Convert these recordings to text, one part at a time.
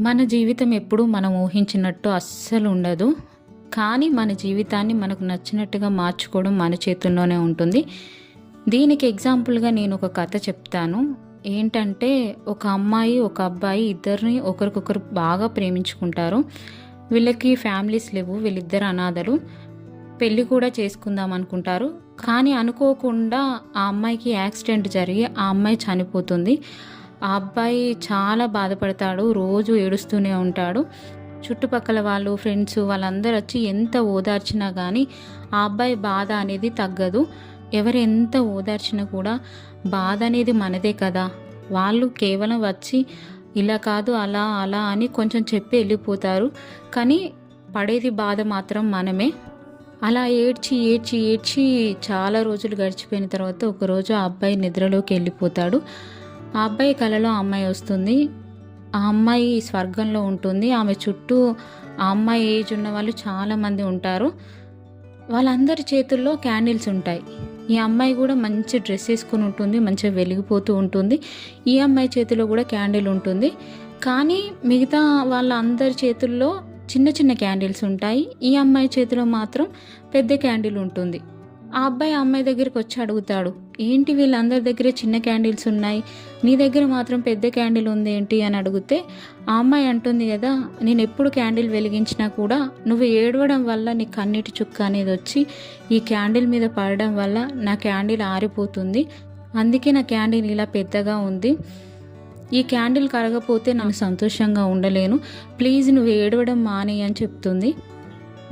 మన జీవితం ఎప్పుడు మనం ఊహించినట్టు అస్సలు ఉండదు. కానీ మన జీవితాన్ని మనకు నచ్చినట్టుగా మార్చుకోవడం మన చేతుల్లోనే ఉంటుంది. దీనికి ఎగ్జాంపుల్గా నేను ఒక కథ చెప్తాను. ఏంటంటే ఒక అమ్మాయి ఒక అబ్బాయి ఇద్దరిని ఒకరికొకరు బాగా ప్రేమించుకుంటారు. వీళ్ళకి ఫ్యామిలీస్ లేవు వీళ్ళిద్దరు అనాథలు. పెళ్ళి కూడా చేసుకుందాం అనుకుంటారు. కానీ అనుకోకుండా ఆ అమ్మాయికి యాక్సిడెంట్ జరిగి ఆ అమ్మాయి చనిపోతుంది. ఆ అబ్బాయి చాలా బాధపడతాడు రోజు ఏడుస్తూనే ఉంటాడు. చుట్టుపక్కల వాళ్ళు ఫ్రెండ్స్ వాళ్ళందరూ వచ్చి ఎంత ఓదార్చినా కానీ ఆ అబ్బాయి బాధ అనేది తగ్గదు. ఎవరు ఎంత ఓదార్చినా కూడా బాధ అనేది మనదే కదా. వాళ్ళు కేవలం వచ్చి ఇలా కాదు అలా అలా అని కొంచెం చెప్పి వెళ్ళిపోతారు. కానీ పడేది బాధ మాత్రం మనమే. అలా ఏడ్చి ఏడ్చి ఏడ్చి చాలా రోజులు గడిచిపోయిన తర్వాత ఒకరోజు ఆ అబ్బాయి నిద్రలోకి వెళ్ళిపోతాడు. ఆ అబ్బాయి కలలో అమ్మాయి వస్తుంది. ఆ అమ్మాయి స్వర్గంలో ఉంటుంది. ఆమె చుట్టూ ఆ అమ్మాయి ఏజ్ ఉన్న వాళ్ళు చాలామంది ఉంటారు. వాళ్ళందరి చేతుల్లో క్యాండిల్స్ ఉంటాయి. ఈ అమ్మాయి కూడా మంచి డ్రెస్ వేసుకుని ఉంటుంది మంచిగా వెలిగిపోతూ ఉంటుంది. ఈ అమ్మాయి చేతిలో కూడా క్యాండిల్ ఉంటుంది. కానీ మిగతా వాళ్ళందరి చేతుల్లో చిన్న చిన్న క్యాండిల్స్ ఉంటాయి. ఈ అమ్మాయి చేతిలో మాత్రం పెద్ద క్యాండిల్ ఉంటుంది. ఆ అబ్బాయి ఆ అమ్మాయి దగ్గరికి వచ్చి అడుగుతాడు ఏంటి వీళ్ళందరి దగ్గర చిన్న క్యాండిల్స్ ఉన్నాయి? నీ దగ్గర మాత్రం పెద్ద క్యాండిల్ ఉంది ఏంటి? అని అడిగితే ఆ అమ్మాయి అంటుంది కదా నేను ఎప్పుడు క్యాండిల్ వెలిగించినా కూడా నువ్వు ఏడవడం వల్ల నీ కన్నీటి చుక్క అనేది వచ్చి ఈ క్యాండిల్ మీద పడడం వల్ల నా క్యాండిల్ ఆరిపోతుంది. అందుకే నా క్యాండిల్ ఇలా పెద్దగా ఉంది. ఈ క్యాండిల్ కరగపోతే నాకు సంతోషంగా ఉండలేను. ప్లీజ్ నువ్వు ఏడవడం మానే అని చెప్తుంది.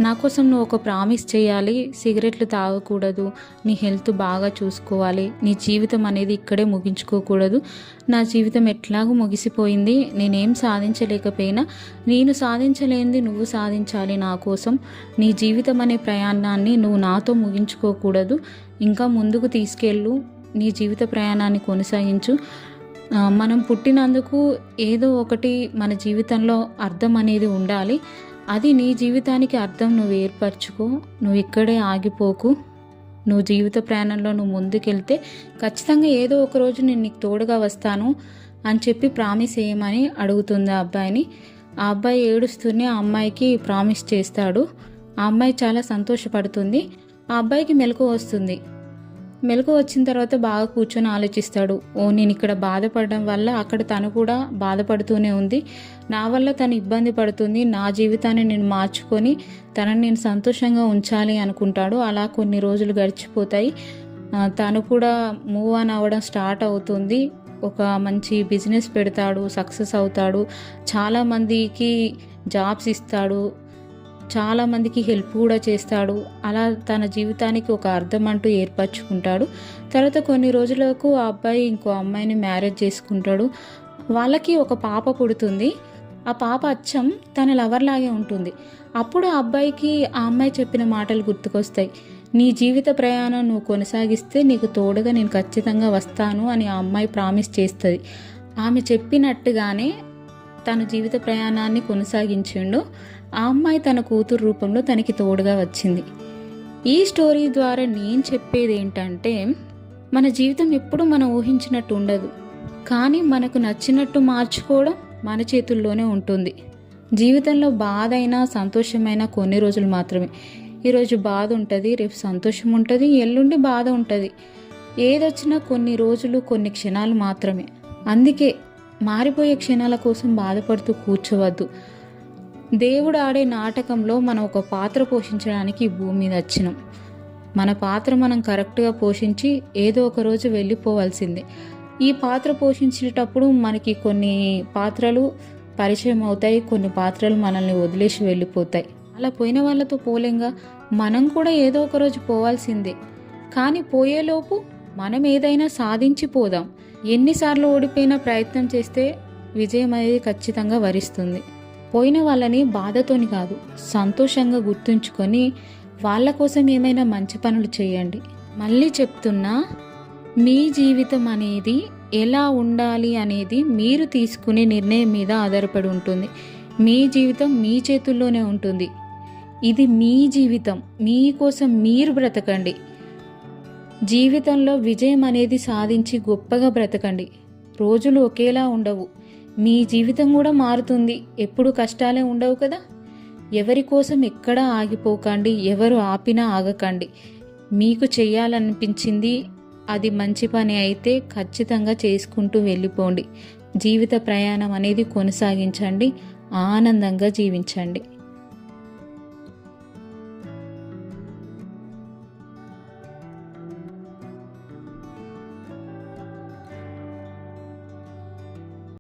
నా కోసం నువ్వు ఒక ప్రామిస్ చేయాలి. సిగరెట్లు తాగకూడదు. నీ హెల్త్ బాగా చూసుకోవాలి. నీ జీవితం అనేది ఇక్కడే ముగించుకోకూడదు. నా జీవితం ఎట్లాగూ ముగిసిపోయింది. నేనేం సాధించలేకపోయినా నేను సాధించలేనిది నువ్వు సాధించాలి నా కోసం. నీ జీవితం అనే ప్రయాణాన్ని నువ్వు నాతో ముగించుకోకూడదు. ఇంకా ముందుకు తీసుకెళ్ళు. నీ జీవిత ప్రయాణాన్ని కొనసాగించు. మనం పుట్టినందుకు ఏదో ఒకటి మన జీవితంలో అర్థం అనేది ఉండాలి. అది నీ జీవితానికి అర్థం నువ్వు ఏర్పరచుకో. నువ్వు ఇక్కడే ఆగిపోకు. నువ్వు జీవిత ప్రయాణంలో నువ్వు ముందుకెళ్తే ఖచ్చితంగా ఏదో ఒక రోజు నేను నీకు తోడుగా వస్తాను అని చెప్పి ప్రామిస్ చేయమని అడుగుతుంది ఆ అబ్బాయిని. ఆ అబ్బాయి ఏడుస్తూనే ఆ అమ్మాయికి ప్రామిస్ చేస్తాడు. ఆ అమ్మాయి చాలా సంతోషపడుతుంది. ఆ అబ్బాయికి మెలకు వస్తుంది. మెలకు వచ్చిన తర్వాత బాగా కూర్చొని ఆలోచిస్తాడు. ఓ నేను ఇక్కడ బాధపడడం వల్ల అక్కడ తను కూడా బాధపడుతూనే ఉంది. నా వల్ల తను ఇబ్బంది పడుతుంది. నా జీవితాన్ని నేను మార్చుకొని తనని నేను సంతోషంగా ఉంచాలి అనుకుంటాడు. అలా కొన్ని రోజులు గడిచిపోతాయి. తను కూడా మూవ్ ఆన్ అవ్వడం స్టార్ట్ అవుతుంది. ఒక మంచి బిజినెస్ పెడతాడు సక్సెస్ అవుతాడు. చాలామందికి జాబ్స్ ఇస్తాడు. చాలామందికి హెల్ప్ కూడా చేస్తాడు. అలా తన జీవితానికి ఒక అర్థం అంటూ ఏర్పరచుకుంటాడు. తర్వాత కొన్ని రోజులకు ఆ అబ్బాయి ఇంకో అమ్మాయిని మ్యారేజ్ చేసుకుంటాడు. వాళ్ళకి ఒక పాప పుడుతుంది. ఆ పాప అచ్చం తన లవర్ లాగే ఉంటుంది. అప్పుడు ఆ అబ్బాయికి ఆ అమ్మాయి చెప్పిన మాటలు గుర్తుకొస్తాయి. నీ జీవిత ప్రయాణం నువ్వు కొనసాగిస్తే నీకు తోడుగా నేను ఖచ్చితంగా వస్తాను అని ఆ అమ్మాయి ప్రామిస్ చేస్తుంది. ఆమె చెప్పినట్టుగానే తన జీవిత ప్రయాణాన్ని కొనసాగించిండు. ఆ అమ్మాయి తన కూతురు రూపంలో తనకి తోడుగా వచ్చింది. ఈ స్టోరీ ద్వారా నేను చెప్పేది ఏంటంటే మన జీవితం ఎప్పుడు మనం ఊహించినట్టు ఉండదు. కానీ మనకు నచ్చినట్టు మార్చుకోవడం మన చేతుల్లోనే ఉంటుంది. జీవితంలో బాధ అయినా సంతోషమైన కొన్ని రోజులు మాత్రమే. ఈరోజు బాధ ఉంటుంది రేపు సంతోషం ఉంటుంది ఎల్లుండి బాధ ఉంటుంది. ఏదొచ్చినా కొన్ని రోజులు కొన్ని క్షణాలు మాత్రమే. అందుకే మారిపోయే క్షణాల కోసం బాధపడుతూ కూర్చోవద్దు. దేవుడు ఆడే నాటకంలో మనం ఒక పాత్ర పోషించడానికి భూమి మీద వచ్చినాం. మన పాత్ర మనం కరెక్ట్గా పోషించి ఏదో ఒక రోజు వెళ్ళిపోవాల్సిందే. ఈ పాత్ర పోషించేటప్పుడు మనకి కొన్ని పాత్రలు పరిచయం అవుతాయి కొన్ని పాత్రలు మనల్ని వదిలేసి వెళ్ళిపోతాయి. అలా పోయిన వాళ్ళతో పోలేంగా? మనం కూడా ఏదో ఒక రోజు పోవాల్సిందే. కానీ పోయేలోపు మనం ఏదైనా సాధించి పోదాం. ఎన్నిసార్లు ఓడిపోయినా ప్రయత్నం చేస్తే విజయం అనేది ఖచ్చితంగా వరిస్తుంది. పోయిన వాళ్ళని బాధతోని కాదు సంతోషంగా గుర్తుంచుకొని వాళ్ళ కోసం ఏమైనా మంచి పనులు చేయండి. మళ్ళీ చెప్తున్నా మీ జీవితం అనేది ఎలా ఉండాలి అనేది మీరు తీసుకునే నిర్ణయం మీద ఆధారపడి ఉంటుంది. మీ జీవితం మీ చేతుల్లోనే ఉంటుంది. ఇది మీ జీవితం. మీకోసం మీరు బ్రతకండి. జీవితంలో విజయం అనేది సాధించి గొప్పగా బ్రతకండి. రోజులు ఒకేలా ఉండవు. మీ జీవితం కూడా మారుతుంది. ఎప్పుడు కష్టాలే ఉండవు కదా? ఎవరి కోసం ఎక్కడా ఆగిపోకండి. ఎవరు ఆపినా ఆగకండి. మీకు చేయాలనిపించింది అది మంచి పని అయితే ఖచ్చితంగా చేసుకుంటూ వెళ్ళిపోండి. జీవిత ప్రయాణం అనేది కొనసాగించండి. ఆనందంగా జీవించండి.